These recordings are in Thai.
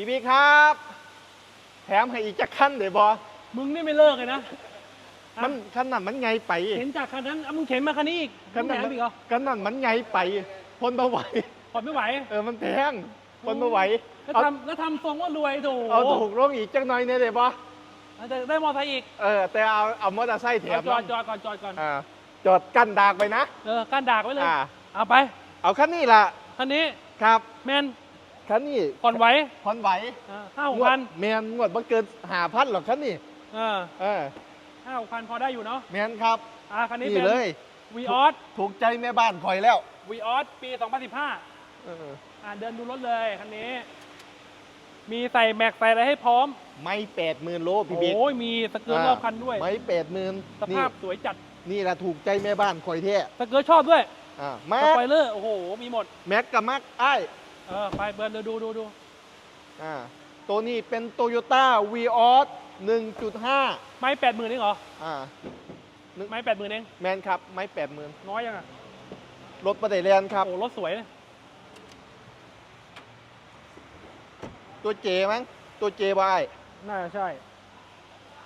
พี่พี่ครับ แถมให้อีกจะขั้นเดี๋ยวบอมึงนี่ไม่เลิกเลยนะ มันขั้นนั้นมันไงไปเข็นจากคันนั้นอะมึงเข็นมาคันนี้อีกขั้นมึงนั้นแถมมันอีกเหรอขั้นนั้นมันไงไปทนมาไหวผ่อนไม่ไหว เออมันแพงทนมาไหวแล้วเอาทำแล้วทำทรงว่ารวยโถเอาถูกลงอีกจังหน่อยเนี่ยเดี๋ยวบอแต่ได้มอเตอร์ไซค์อีก เออ แต่เอาเอามอเตอร์ไซค์แถมจอดจอดก่อนจอดก่อนอ่าจอดกั้นดากไปนะ เออก้านดากไว้เลย อ่า เอาไป เอาคันนี้ล่ะคันนี้ ครับ แมน คันนี้ผ่อนไหวผ่อนไหวห้าหกงวพัดนแมนงวดบ่เกินหาพันหรอกคันนี้เออเออห้าหกพันพอได้อยู่เนาะแมนครับอ่าคันนี้นี่เป็นเลยวีออสถูกใจแม่บ้านคอยแล้ววีออสปี2015เอออ่าเดินดูรถเลยคันนี้ มีใส่แม็กใส่อะไรให้พร้อม ไม่แปดหมื่นโลพี่บิ๊กโอ้ยมีสเกิร์ตรอบคันด้วย ไม่แปดหมื่นสภาพสวยจัดนี่แหละถูกใจแม่บ้านคอยแท้สเกิร์ตชอบด้วยอ่าสแม็กปอยเลอร์โอ้โหมีหมด แม็กกับมักไอ้าย เออไปเบิร์นดูดูดูดูอ่าตัวนี้เป็นโตโยต้าวีออสหนึ่งจุดห้าไม้แปดหมื่นเองเหรออ่าไม้แปดหมื่นเองแมนครับไม่แปดหมื่นน้อยยังอะรถประเดเรียนครับโอ้รถสวยเลยตัวเจมั้งตัวเจบายน่าจะใช่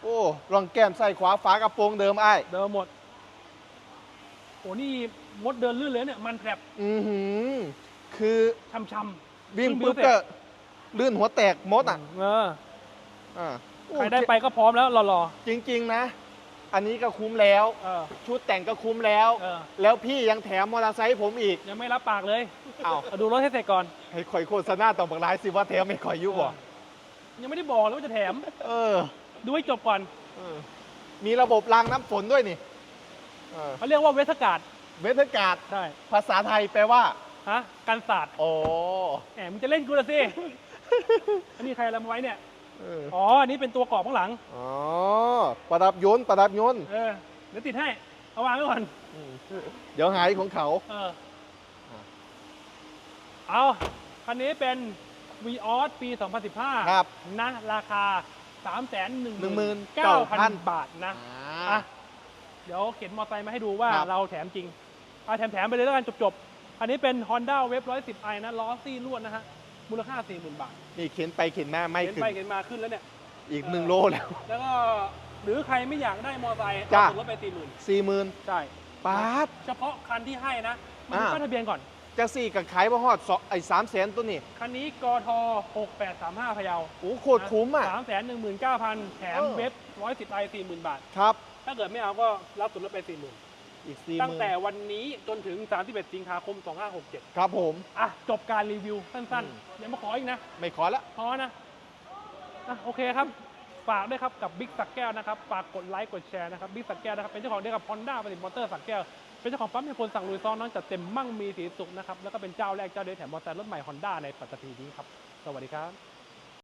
โอ้รองแก้มใส่ขวาฝากระโปรงเดิมไอ้ายเดิมหมดโอ้นี่มดเดินลื่นเลยเนี่ย มันแผลบอือหือ คือช้ำวิ่งเพิ่งปุ๊บเสร็จก็ลื่นหัวแตกมดอะเอออ่าโอ้ใครได้ไปก็พร้อมแล้วรอจริง ๆ นะ อันนี้ก็คุ้มแล้ว ๆเออชุดแต่งก็คุ้มแล้ว เออแล้วพี่ยังแถมมอเตอร์ไซค์ผมอีก ยังไม่รับปากเลยอ้าวเอาดูรถให้เสร็จก่อนให้คอยโฆษณาต่อบักร้ายสิว่าแถมไม่คอยอยุบบ่ยังไม่ได้บอกเลยว่าจะแถม เออดูให้จบก่อนเออ มีระบบรางน้ำฝนด้วยนี่เออเขาเรียกว่าเวสการ์ดเวทการ์ดใช่ภาษาไทยแปลว่า ฮะกันศาสตร์โอ้แหมมึงจะเล่นกูละสิ อันนี้ใครเอามาไว้เนี่ย เอออ๋อ อันนี้เป็นตัวกรอบข้างหลัง อ๋อ ประดับยนต์ประดับยนต์เออ เดี๋ยวติดให้ เอาวางไว้ก่อน อืมเดี๋ยวหายของเขา เออเอาคันนี้เป็น v ีออสปี 2015 ครับ นะ ราคา 3 1 9 0 0 19,000 0บาทนะ อ่อะาเดี๋ยวเข็นมอเตอร์ไซค์มาให้ดูว่าครับ เราแถมจริงเอาแถมๆไปเลยแล้วกันจบๆ อันนี้เป็น Honda Wave 110i นะล้อซี่ลวดนะฮะมูลค่า 40,000 บาทนี่เข็นไปเข็นมาไม่เข็นขึ้นไปเข็นมาขึ้นแล้วเนี่ย อีกหนึ่งโลแล้ว แล้วก็หรือใครไม่อยากได้มอเตอร์ไซค์จ้ะเอาส่วนลดไปสี่หมื่นสี่หมื่นใช่ ปาด เฉพาะคันที่ให้นะมาดูอ่า ป้ายทะเบียนก่อน จะสี่กับขายบ่ฮอดสองไอ้สามแสนตัวนี้คันนี้กท6835พะเยาโอ้โคตรคุ้มอะ สามแสนหนึ่งหมื่นเก้าพันแถมเออ เว็บร้อยสิบไอสี่หมื่นบาท ครับ ถ้าเกิดไม่เอาก็รับส่วนลดไปสี่หมื่น อีกสี่หตั้งมื่นแต่วันนี้จนถึง 31 สิงหาคม 2567 ครับผม อะ จบการรีวิวสั้นอืมๆเดี๋ยวมาขออีกนะ ไม่ขอละพอนะอะโอเคครับ ฝากด้วยครับกับบิ๊กสักแก้วนะครับ ฝากกดไลค์กดแชร์นะครับบิ๊กสักแก้วนะครับ เป็นเจ้าของเดียวกับฮอนด้าผลิตมอเตอร์สักแก้ว เป็นเจ้าของปั๊มให้คนสั่งลุยซ้อนน้องจัดเต็มมั่งมีสีสุขนะครับ แล้วก็เป็นเจ้าแรกเจ้าเดียวแถมมอเตอร์ไซค์รถใหม่ฮอนด้าในปัตตภีนี้ครับ สวัสดีครับ